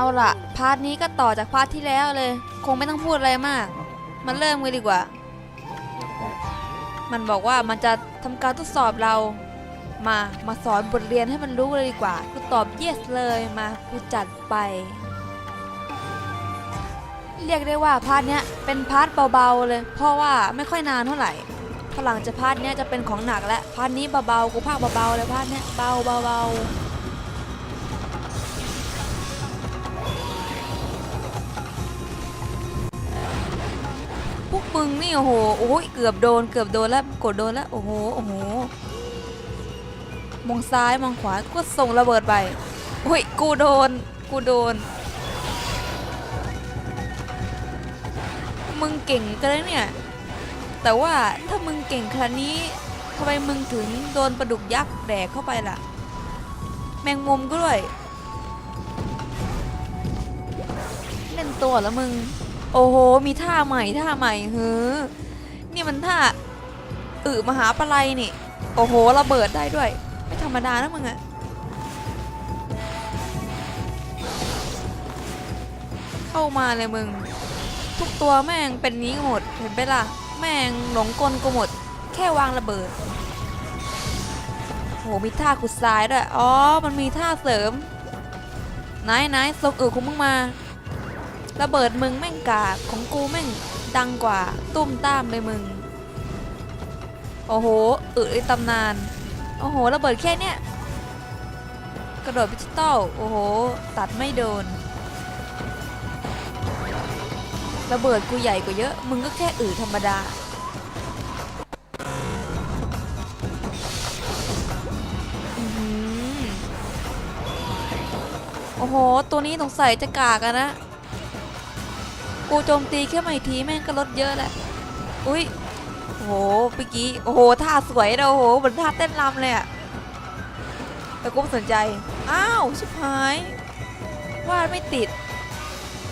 เอาละพาร์ทนี้ก็ต่อจากพาร์ทที่แล้วเลย คงไม่ต้องพูดอะไรมาก มันเริ่มกันดีกว่า มันบอกว่ามันจะทำการทดสอบเรา มา มาสอนบทเรียนให้มันรู้เลยดีกว่า กูตอบ yes เลยมา กูจัดไป เรียกได้ว่าพาร์ทเนี้ยเป็นพาร์ทเบาๆเลย เพราะว่าไม่ค่อยนานเท่าไหร่พอหลังจากพาร์ทเนี้ยจะเป็นของหนักแล้วพาร์ทนี้เบาๆ กูพากเบาๆเลยพาร์ทเนี้ยเบาเบาๆ งนี่โอ้โหโอ้ยเกือบโดนเกือบโดนแล้วกดโดนแล้วโอ้โหโอ้โหมองซ้ายมองขวาก็ส่งระเบิดไปอุ้ยกูโดนกูโดน มึงเก่งกันเลยเนี่ย แต่ว่าถ้ามึงเก่งขนาดนี้ทำไมมึงถึงโดนปลาดุกยักษ์แดกเข้าไปล่ะ แมงมุมก็ด้วยเล่นตัวแล้วมึง โอ้โห มีท่าใหม่ท่าใหม่เฮ้อนี่มันท่าอึมหาปลาไหลนี่ โอ้โหระเบิดได้ด้วย ไม่ธรรมดานะมึงอะเข้ามาเลยมึง ทุกตัวแม่งเป็นนี้หมด เห็นไปล่ะ แม่งหลงกลกูหมด แค่วางระเบิดโหมีท่าขุดทรายด้วย อ๋อ มันมีท่าเสริมนไหนๆส่งอึของมึงมา ระเบิดมึงแม่งกากของกูแม่งดังกว่าตุ้มตามเลยมึง โอ้โหอึในตำนาน โอ้โห ระเบิดแค่เนี้ยกระโดดดิจิตอลโอ้โห ตัดไม่โดน ระเบิดกูใหญ่กว่าเยอะ มึงก็แค่อึธรรมดา โอ้โห ตัวนี้สงสัยจะกากอะนะ กูโจมตีแค่ไม่ทีแม่งก็ลดเยอะแหละ อุ้ยโหเมื่อกี้โอ้โหท่าสวยนะโอ้โหเหมือนท่าเต้นรำเลยอะแต่กูไม่สนใจ อ้าวชิบหายวาดไม่ติด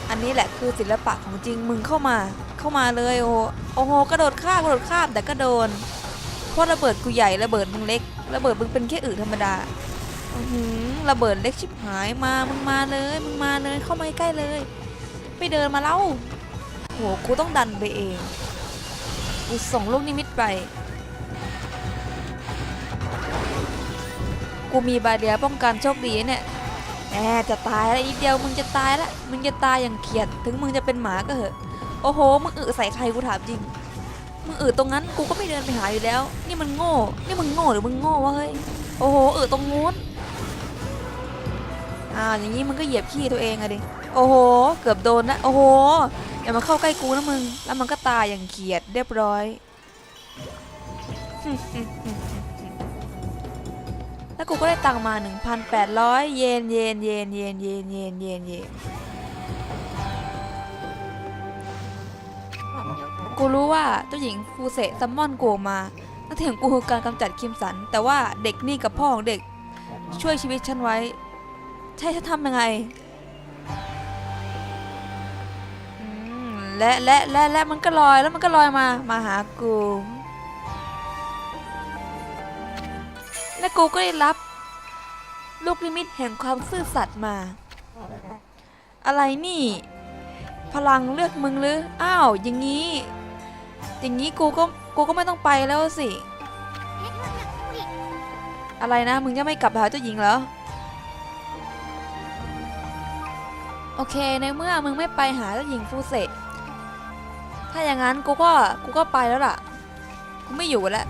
อันนี้แหละคือศิลปะของจริงมึงเข้ามา เข้ามาเลยโอ้โหโอ้โหกระโดดข้ามกระโดดข้ามแต่ก็โดนเพราะระเบิดกูใหญ่ระเบิดมึงเล็กระเบิดมึงเป็นแค่อื่นธรรมดาหือระเบิดเล็กชิบหายมามึงมาเลยมึงมาเลยเข้ามาใกล้เลย ไม่เดินมาเล่า โหกูต้องดันไปเอง กูส่งลูกนิมิตไป กูมีบาเดียป้องกันโชคดีเนี่ยแหมจะตายแล้วอีกเดียวมึงจะตายแล้วมึงจะตายอย่างเขียด ถึงมึงจะเป็นหมาก็เหอะ โอ้โห มึงอึใส่ใครกูถามจริง มึงอึตรงนั้นกูก็ไม่เดินไปหาอยู่แล้ว นี่มันโง่ นี่มึงโง่หรือมึงโง่วะเฮ้ย โอ้โหอึตรงนู้นอ่าอย่างนี้มึงก็เหยียบขี้ตัวเองอะดิ โอ้โห เกือบโดนนะ โอ้โห อย่ามาเข้าใกล้กูนะมึง แล้วมันก็ตายอย่างเขียดเรียบร้อย แล้วกูก็ได้ตังมา 1,800 เยนเยนเยนเยนเยนเยนเยนเยนกูรู้ว่าเจ้าหญิงฟูเซซัมมอนกูออกมาหน้าที่ของกูคือการกำจัดคิมสัน แต่ว่าเด็กนี่กับพ่อของเด็กช่วยชีวิตฉันไว้ ใช่ฉันทำยังไง และและและและมันก็ลอยแล้วมันก็ลอยมามาหากูและกูก็ได้รับ ลูกนิมิตแห่งความซื่อสัตย์มา อะไรนี่ พลังเลือกมึงหรืออ้าวอย่างนี้ อย่างนี้กูก็กูก็ไม่ต้องไปแล้วสิ อะไรนะ มึงจะไม่กลับไปหาเจ้าหญิงเหรอโอเค ในเมื่อมึงไม่ไปหาเจ้าหญิงฟูเซต ถ้าอย่างนั้นกูก็กูก็ไปแล้วล่ะ กูไม่อยู่แล้ว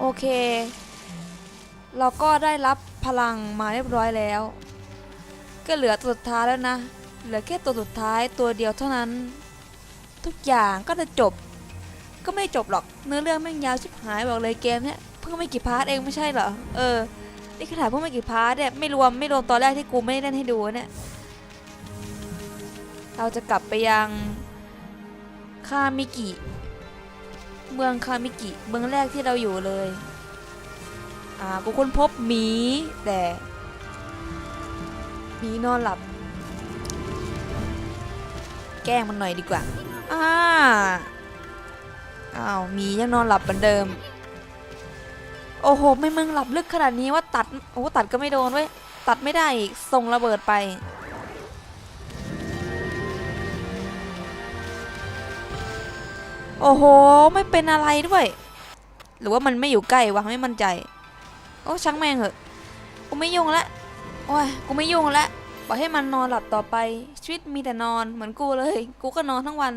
โอเค เราก็ได้รับพลังมาเรียบร้อยแล้ว ก็เหลือตัวสุดท้ายแล้วนะ เหลือแค่ตัวสุดท้ายตัวเดียวเท่านั้น ทุกอย่างก็จะจบ ก็ไม่จบหรอก เนื้อเรื่องแม่งยาวชิบหายบอกเลยเกมเนี้ยเพิ่งไม่กี่พาร์ทเองไม่ใช่เหรอ เออ นี่ขนาดเพิ่งไม่กี่พาร์ทเนี่ยไม่รวมไม่รวมตอนแรกที่กูไม่ได้เล่นให้ดูเนี่ยเราจะกลับไปยังคามิกิ เมืองคามิกิ เมืองแรกที่เราอยู่เลย อ่ากูค้นพบหมีแต่หมีนอนหลับ แกล้งมันหน่อยดีกว่าอ่าอ้าวหมียังนอนหลับเหมือนเดิม โอ้โห ไม่มึงหลับลึกขนาดนี้ว่าตัด โอ้ตัดก็ไม่โดนเว้ย ตัดไม่ได้อีก ส่งระเบิดไป โอ้โห ไม่เป็นอะไรด้วย หรือว่ามันไม่อยู่ใกล้วะ ไม่มั่นใจ โอ้ช่างแม่งเหอะ กูไม่ยุ่งละ โอ้ย กูไม่ยุ่งละปล่อยให้มันนอนหลับต่อไป ชีวิตมีแต่นอนเหมือนกูเลย กูก็นอนทั้งวัน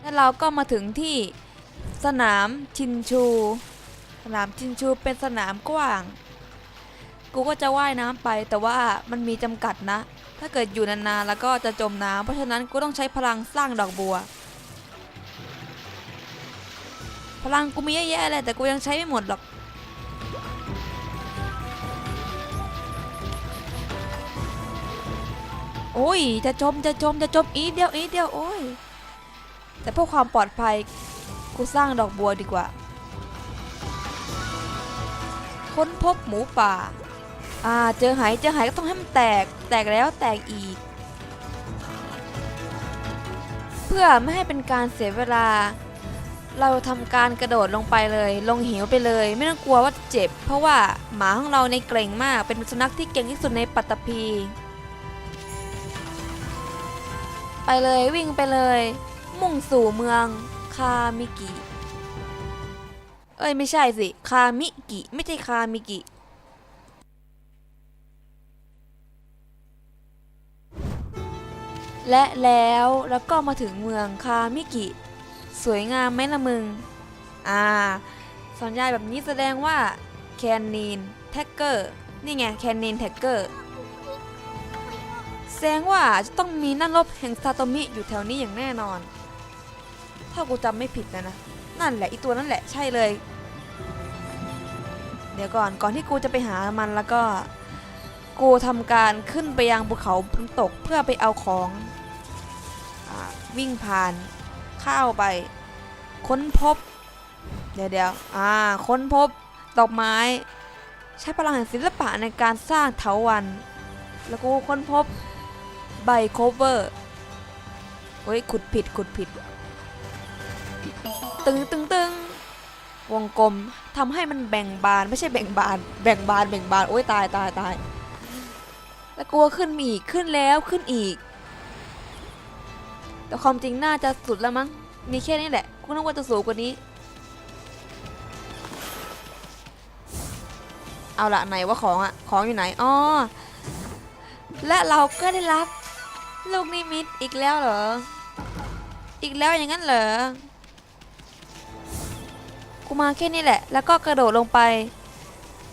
แล้วเราก็มาถึงที่ สนามชินชู สนามชินชูเป็นสนามกว้าง กูก็จะว่ายน้ำไป แต่ว่ามันมีจำกัดนะ ถ้าเกิดอยู่นานๆแล้วก็จะจมน้ำเพราะฉะนั้นกูต้องใช้พลังสร้างดอกบัว พลังกูมีเยอะแยะเลยแต่กูยังใช้ไม่หมดหรอกโอ้ย จะจม จะจม จะจมอีเดียวอีเดียว โอ้ย แต่เพื่อความปลอดภัย กูสร้างดอกบัวดีกว่า ค้นพบหมูป่า อ่า เจอหายเจอหายก็ต้องให้มันแตก แตกแล้วแตกอีก เพื่อไม่ให้เป็นการเสียเวลา เราทำการกระโดดลงไปเลย ลงเหวไปเลย ไม่ต้องกลัวว่าเจ็บ เพราะว่าหมาของเราในเกรงมาก เป็นสุนัขที่เก่งที่สุดในปัตตภีไปเลยวิ่งไปเลย มุ่งสู่เมือง คามิกิ เอ้ยไม่ใช่สิ คามิกิ ไม่ใช่คามิกิและแล้วแล้วก็มาถึงเมืองคามิกิ สวยงามไหมละมึง อ่า สัญญาณแบบนี้แสดงว่าแคนนีนแท็กเกอร์นี่ไงแคนนีนแท็กเกอร์แสดงว่าจะต้องมีนั่นลบแห่งซาโตมิอยู่แถวนี้อย่างแน่นอน ถ้ากูจำไม่ผิดนะนะ นั่นแหละอีตัวนั่นแหละใช่เลย เดี๋ยวก่อนก่อนที่กูจะไปหามันแล้วก็ กูทำการขึ้นไปยังภูเขาน้ำตกเพื่อไปเอาของอวิ่งผ่านเข้าไป ค้นพบ เดี๋ยวเดี๋ยวอ่า ค้นพบดอกไม้ ใช้พลังแห่งศิลปะในการสร้างเถาวัน แล้วกูค้นพบใบโคเวอร์เฮ้ยขุดผิดขุดผิด ตึงตึงตึงวงกลมทำให้มันแบ่งบานไม่ใช่แบ่งบาน แบ่งบานแบ่งบานโอ้ยตายตายตายแล้วกลัวขึ้นอีกขึ้นแล้วขึ้นอีก แต่ความจริงน่าจะสุดแล้วมั้งมีแค่นี้แหละกูนึกว่าจะสูงกว่านี้ เอาละไหนว่าของอะของอยู่ไหนอ๋อและเราก็ได้รับ ลูกนิมิตอีกแล้วเหรอ อีกแล้วอย่างนั้นเหรอ กูมาแค่นี้แหละ แล้วก็กระโดดลงไป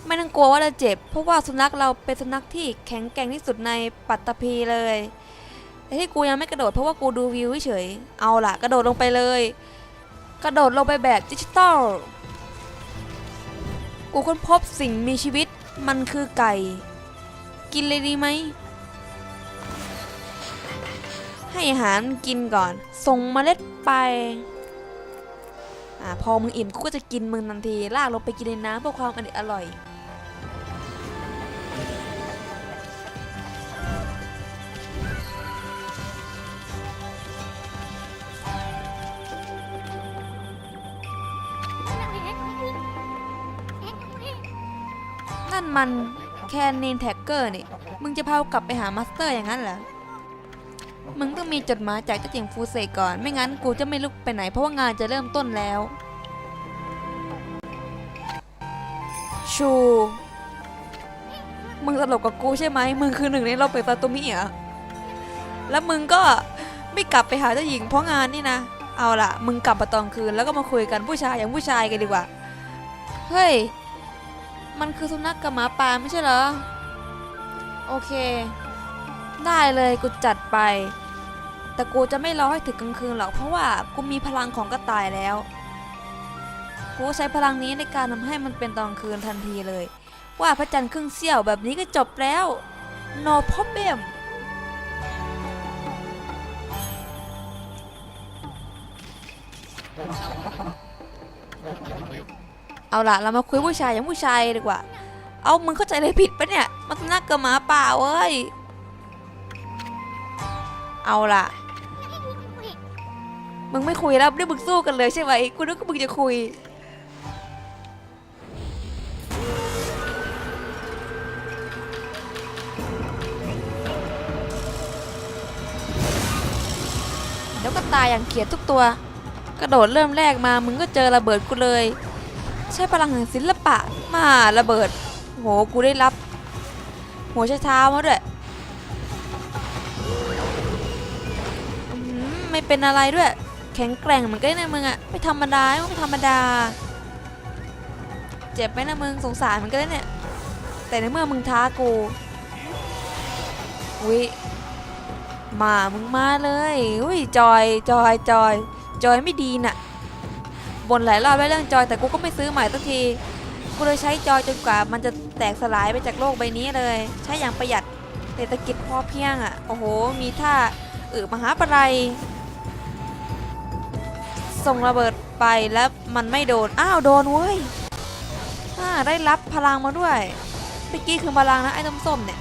ไม่ต้องกลัวว่าจะเจ็บ เพราะว่าสุนัขเราเป็นสุนัขที่แข็งแกร่งที่สุดในปัตตภีเลย แต่ที่กูยังไม่กระโดดเพราะว่ากูดูวิวเฉยๆเอาล่ะ กระโดดลงไปเลย กระโดดลงไปแบบดิจิตอล กูค้นพบสิ่งมีชีวิต มันคือไก่ กินเลยดีไหม ให้อาหารมันกินก่อน ส่งเมล็ดไป อ่าพอมึงอิ่มกูก็จะกินมึงทันทีลากลงไปกินในน้ำเพื่อความอร่อยอร่อยนั่นมันแคนเนนแท็กเกอร์นี่ มึงจะพากลับไปหามาสเตอร์อย่างนั้นเหรอ มึงต้องมีจดหมายจากเจ้าจิงฟูเซก่อน ไม่งั้นกูจะไม่ลุกไปไหนเพราะว่างานจะเริ่มต้นแล้ว ชู มึงตลกกับกูใช่ไหม มึงคือหนึ่งในเราเปิดตาตุมิเหรอแล้วมึงก็ไม่กลับไปหาเจ้าหญิงเพราะงานนี่นะ เอาล่ะ มึงกลับมาตอนคืนแล้วก็มาคุยกันผู้ชายอย่างผู้ชายกันดีกว่า เฮ้ย มันคือสุนัขกับหมาป่าไม่ใช่เหรอ โอเค ได้เลยกูจัดไป แต่กูจะไม่รอให้ถึงกลางคืนหรอกเพราะว่ากูมีพลังของกระต่ายแล้ว กูใช้พลังนี้ในการทำให้มันเป็นตอนคืนทันทีเลย ว่าพระจันทร์ครึ่งเสี้ยวแบบนี้ก็จบแล้ว no problem เอาล่ะเรามาคุยผู้ชายอย่างผู้ชายดีกว่า เอามึงเข้าใจอะไรผิดปะเนี่ย มันน่ากับหมาป่าเว้ย เอาล่ะ มึงไม่คุยแล้วได้มึงสู้กันเลยใช่ไหมกูนึกว่ามึงจะคุย แล้วก็ตายอย่างเกลียดทุกตัว กระโดดเริ่มแรกมา มึงก็เจอระเบิดกูเลย ใช้พลังแห่งศิลปะมาระเบิด โห กูได้รับ หัวใช้เท้ามาด้วยอื้อหือไม่เป็นอะไรด้วย แข็งแกร่งเหมือนกันนะมึงอะไม่ธรรมดาไม่ธรรมดา เจ็บไหมนะมึงสงสารมือนกันนะเนี่ยแต่ในเมื่อมึงท้ากูวิมามึงมาเลยอุ้ยจอยจอยจอยจอยไม่ดีน่ะบนหลายรอบแล้วเรื่องจอยแต่กูก็ไม่ซื้อใหม่สักทีกูเลยใช้จอยจนกว่ามันจะแตกสลายไปจากโลกใบนี้เลย ใช้อย่างประหยัดเศรษฐกิจพอเพียงอะโอ้โหมีท่าเออมหาปะไร ส่งระเบิดไปแล้วมันไม่โดน อ้าวโดนเว้ยอ่าได้รับพลังมาด้วยเมื่อกี้คือพลังนะไอ้ส้มๆเนี่ย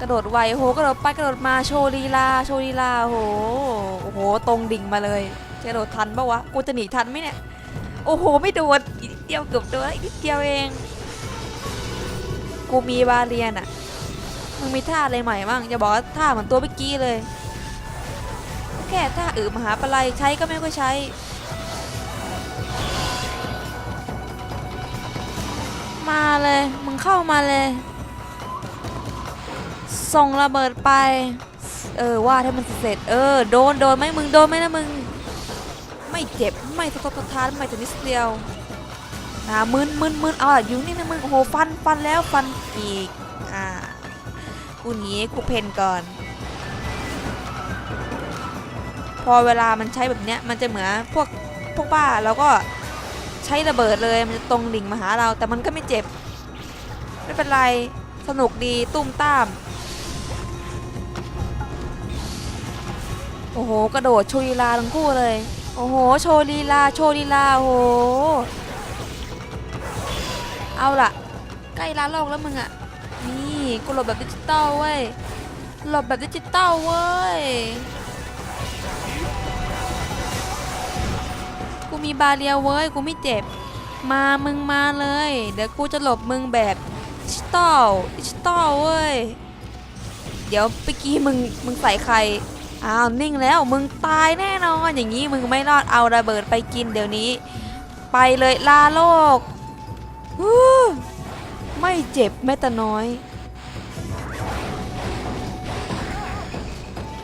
กระโดดไวโอ้โหกระโดดไปกระโดดมาโชว์ลีลาโชว์ลีลาโอ้โหโอ้โหตรงดิ่งมาเลยกระโดดทันปะวะกูจะหนีทันไหมเนี่ยโอ้โหไม่โดนอีกนิดเดียวเกือบโดนอีกนิดเดียวเอง กูมีบาเรียนอะมึงมีท่าอะไรใหม่บ้างอย่าบอกว่าท่าเหมือนตัวเมื่อกี้เลย แค่ท่าอือมหาปลัยใช้ก็ไม่ค่อยใช้ มาเลยมึงเข้ามาเลย ส่งระเบิดไป เออว่าให้มันเสร็จเออโดนโดนไหมมึงโดนไหมนะมึง ไม่เจ็บไม่สะทกสะท้านไม่แต่นิดเดียวนะมึนมึนมึนเอาอะอยู่นี่นะมึงโอ้โหฟันฟันแล้วฟันอีกอ่ากูหนีกูเพนก่อน พอเวลามันใช้แบบเนี้ยมันจะเหมือนพวกพวกบ้าแล้วก็ใช้ระเบิดเลยมันจะตรงดิ่งมาหาเรา แต่มันก็ไม่เจ็บ ไม่เป็นไรสนุกดีตุ้มตาม โอ้โห กระโดดโชว์ลีลาทั้งคู่เลย โอ้โห โชว์ลีลาโชว์ลีลาโอ้โห เอาล่ะ ใกล้ล้านโลกแล้วมึงอะนี่กูหลบแบบดิจิตอลเว้ยหลบแบบดิจิตอลเว้ย มีบาเรียเว้ยกูไม่เจ็บ มามึงมาเลย เดี๋ยวกูจะหลบมึงแบบดิจิตอลดิจิตอลเว้ย เดี๋ยวเมื่อกี้มึงมึงใส่ใคร อ้าวนิ่งแล้วมึงตายแน่นอนอย่างนี้มึงไม่รอดเอาระเบิดไปกินเดี๋ยวนี้ ไปเลยลาโลกไม่เจ็บแม้แต่น้อย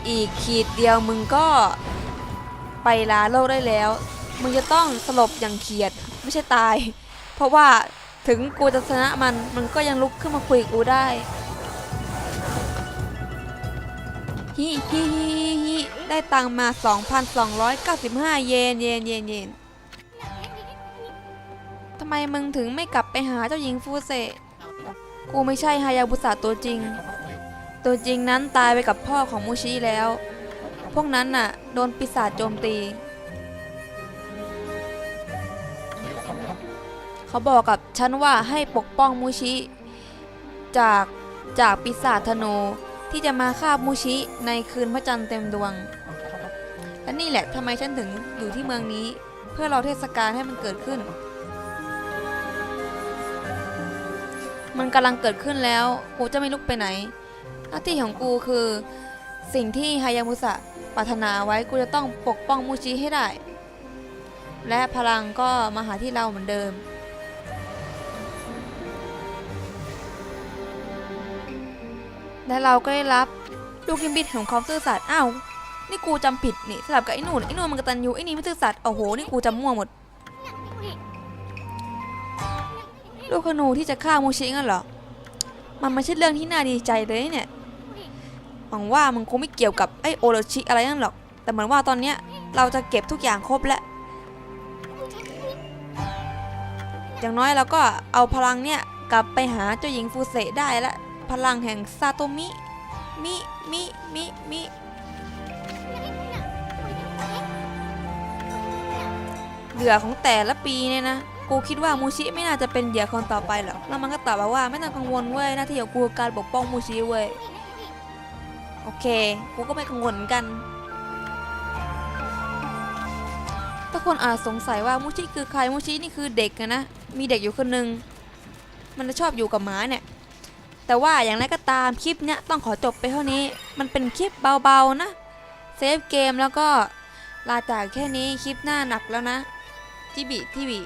อีกขีดเดียวมึงก็ไปลาโลกได้แล้ว มึงจะต้องสลบอย่างเขียดไม่ใช่ตาย เพราะว่าถึงกูจะชนะมันมันก็ยังลุกขึ้นมาคุยกูได้ฮิฮิฮิฮิได้ตังมา 2,295 เยนเยนเยนเยนทำไมมึงถึงไม่กลับไปหาเจ้าหญิงฟูเซกูไม่ใช่ฮายาบุสะตัวจริง ตัวจริงนั้นตายไปกับพ่อของมูชิแล้ว พวกนั้นน่ะ โดนปีศาจโจมตี เขาบอกกับฉันว่าให้ปกป้องมูชิ จากจากปีศาจธนูที่จะมาฆ่ามูชิในคืนพระจันทร์เต็มดวง และนี่แหละทำไมฉันถึงอยู่ที่เมืองนี้ เพื่อรอเทศกาลให้มันเกิดขึ้น มันกำลังเกิดขึ้นแล้ว กูจะไม่ลุกไปไหน หน้าที่ของกูคือ สิ่งที่ฮายามุสะปรารถนาไว้กูจะต้องปกป้องมูชิให้ได้ และพลังก็มาหาที่เราเหมือนเดิม และเราก็ได้รับลูกยิมบิดของความซื่อสัตย์อ้าวนี่กูจำผิดนี่สลับกับไอ้นู่นไอ้นู่นมันกตันยูไอ้นี่ไม่ซื่อสัตย์โอ้โหนี่กูจำมั่วหมด ลูกขนูที่จะฆ่ามูชิงั้นเหรอมันไม่ใช่เรื่องที่น่าดีใจเลยเนี่ยหวังว่ามันคงไม่เกี่ยวกับไอโอโรชิอะไรนั่นหรอก แต่เหมือนว่าตอนเนี้ยเราจะเก็บทุกอย่างครบแล้วอย่างน้อยเราก็เอาพลังเนี่ยกลับไปหาเจ้าหญิงฟูเซได้และ พลังแห่งซาโตมิ มิ มิ มิ มิ เหยื่อของแต่ละปีเนี่ยนะ กูคิดว่ามูชิไม่น่าจะเป็นเหยื่อคนต่อไปหรอก แล้วมันก็ตอบมาว่าไม่ต้องกังวลเว้ย หน้าที่ของกูการปกป้องมูชิเว้ย โอเค กูก็ไม่กังวลกันถ้าคนอาจสงสัยว่ามูชิคือใครมูชินี่คือเด็กนะ มีเด็กอยู่คนหนึ่งมันจะชอบอยู่กับหมาเนี่ย แต่ว่าอย่างไรก็ตามคลิปเนี้ยต้องขอจบไปเท่านี้ มันเป็นคลิปเบาๆนะ เซฟเกมแล้วก็ลาจากแค่นี้คลิปหน้าหนักแล้วนะจิบิทิบิ